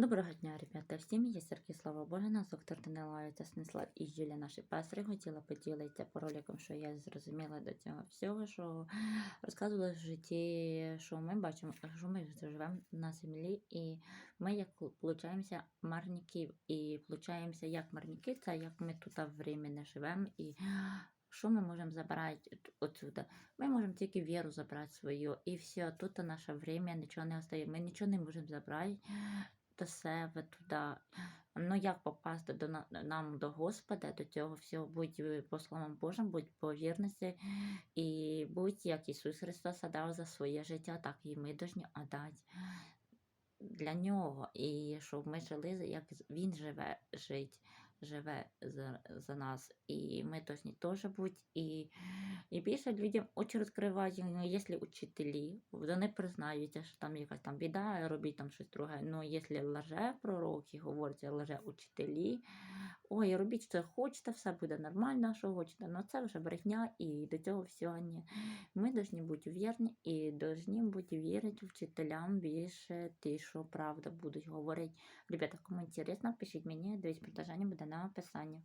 Доброго дня, ребята, всім я Сергій Слава Божина, доктор Данила Станислав і Юлія наші пастри. Хотіла поділитися по роликам, що я зрозуміла до цього всього, що розказувала в житті, що ми бачимо, що ми живемо на землі, і ми як получаємося марніків. І получаємося як марніки, це як ми тут временно живемо. І що ми можемо забрати отсюда? Ми можемо тільки віру забрати свою, і все, тут наше время, нічого не остає. Ми нічого не можемо забрати до себе туди. Ну, як попасти до нам до Господа, до цього всього, будь е, по словам Божим, будь по вірності, і будь як Ісус Христос отдав за своє життя, так і ми повинні отдати для нього. І щоб ми жили, як Він живе жить, живе за, за нас. І ми повинні теж бути. І, і більше людям очі розкривають, ну, якщо учителі, вони признаються, що там якась там біда, робіть там щось друге. Ну, якщо лже пророки, говорять, лже учителі, ой, робіть, що хочете, все буде нормально, що хочете. Ну це вже брехня, і до цього всього ні. Ми повинні бути вірні і повинні бути вірити вчителям більше ті, що правда будуть говорити. Ребята, кому інтересно, пишіть мені, дивіться, продовження буде на описанні.